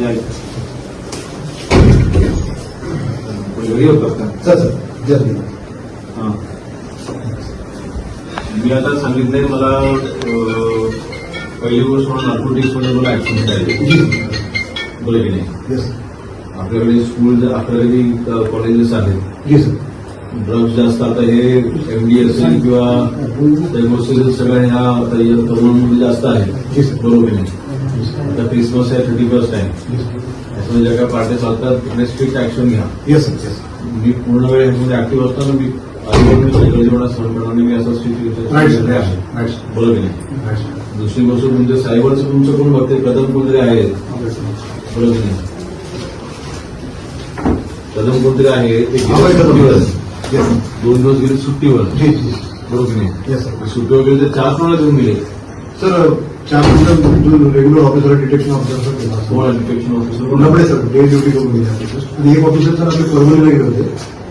या हां. मी आता सांगितलंय मला पहिली गोष्ट म्हणून नार्कोटिक्समध्ये मला ऍक्सिडेंट आहे. बोला की नाही? आपल्याकडे स्कूल आपल्याकडे कॉलेजेस आहेत जी सर ड्रग्स जास्त आता हे एमडी असेल किंवा सगळ्या ह्या आता या तरुणांमध्ये जास्त आहे जी सर बरोबर नाही? क्रिसमस आहे थर्टी फ़र्स्ट आहे त्याच्यामध्ये ज्या काही पार्ट्या चालतात स्ट्रिक्ट ऍक्शन घ्या येस येस मी पूर्ण वेळ ह्याच्यामध्ये ऍक्टिव्ह असताना मी आजूबाजू मी असं स्ट्रिक्ट बरोबर की नाही। दुसरी गोष्ट तुमच्या सायबरचं तुमचं कोण बघते कदम कोणतरी आहेत बरोबर की नाही। कदम कोणतरी आहे ते गेले सुट्टीवर. दोन दिवस गेले सुट्टीवर बरोबर की नाही। येस सर सुट्टीवर गेले तर चार कोणाला देऊन गेले सर चार नंतर जो रेग्युलर ऑफिसर डिटेक्शन ऑफिसर केला detection officer sir day duty करून गेले आणि एक ऑफिसर सर आपले परमनंटला गेले होते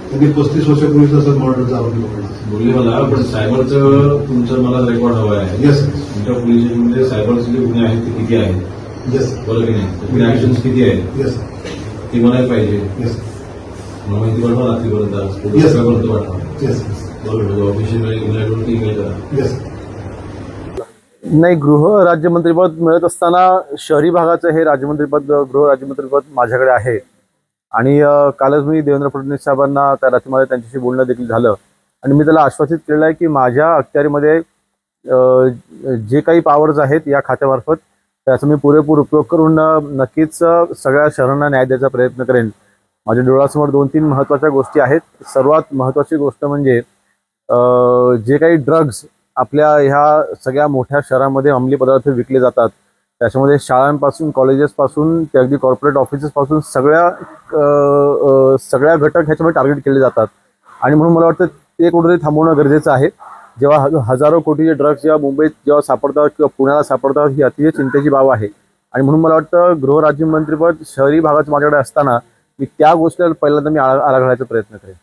त्यांनी पस्तीस वर्षापूर्वीचा सर मॉडलचा आरोपी पकडला बोलले मला पण सायबरचं तुमचं मला रेकॉर्ड हवं आहे. येस तुमच्या पोलीस स्टेशनमध्ये सायबरचे जे गुन्हे आहेत ते किती आहेत? येस बरोबर की नाही? ऍक्शन्स किती आहेत? येस ते म्हणायला पाहिजे. येस मला माहिती पाठवा रात्रीपर्यंत. Yes. सकाळपर्यंत पाठवा येस बरोबर ऑफिशियल ईमेल करा. येस नाही गृह राज्यमंत्रीपद मिळत असताना शहरी भागाचं हे राज्यमंत्रीपद गृह राज्यमंत्रीपद माझ्याकडे आहे. आणि कालच मी देवेंद्र फडणवीस साहेबांना त्या रात्रीमध्ये त्यांच्याशी बोलणं देखील झालं. आणि मी त्याला आश्वासित केलेलं आहे की माझ्या अखत्यारीमध्ये जे काही पॉवर्स आहेत या खात्यामार्फत त्याचा मी पुरेपूर उपयोग करून नक्कीच सगळ्या शहरांना न्याय द्यायचा प्रयत्न करेन. माझ्या डोळ्यासमोर दोन तीन महत्त्वाच्या गोष्टी आहेत. सर्वात महत्त्वाची गोष्ट म्हणजे जे काही ड्रग्ज आपल्या ह्या सगळ्या मोठ्या शहरामध्ये अंमली पदार्थ विकले जातात. त्याच्यामध्ये शाळांपासून कॉलेजेसपासून ते अगदी कॉर्पोरेट ऑफिसेसपासून सगळ्या सगळ्या घटक ह्याच्यामध्ये टार्गेट केले जातात. आणि म्हणून मला वाटतं ते कुठेतरी थांबवणं गरजेचं आहे. जेव्हा हजारो कोटीचे ड्रग्ज जेव्हा मुंबईत जेव्हा सापडतात किंवा पुण्याला सापडतात ही अतिशय चिंतेची बाब आहे. आणि म्हणून मला वाटतं गृहराज्यमंत्रीपद शहरी भागात माझ्याकडे असताना मी त्या गोष्टीला पहिल्यांदा मी आळा आळा घालायचा प्रयत्न करेन.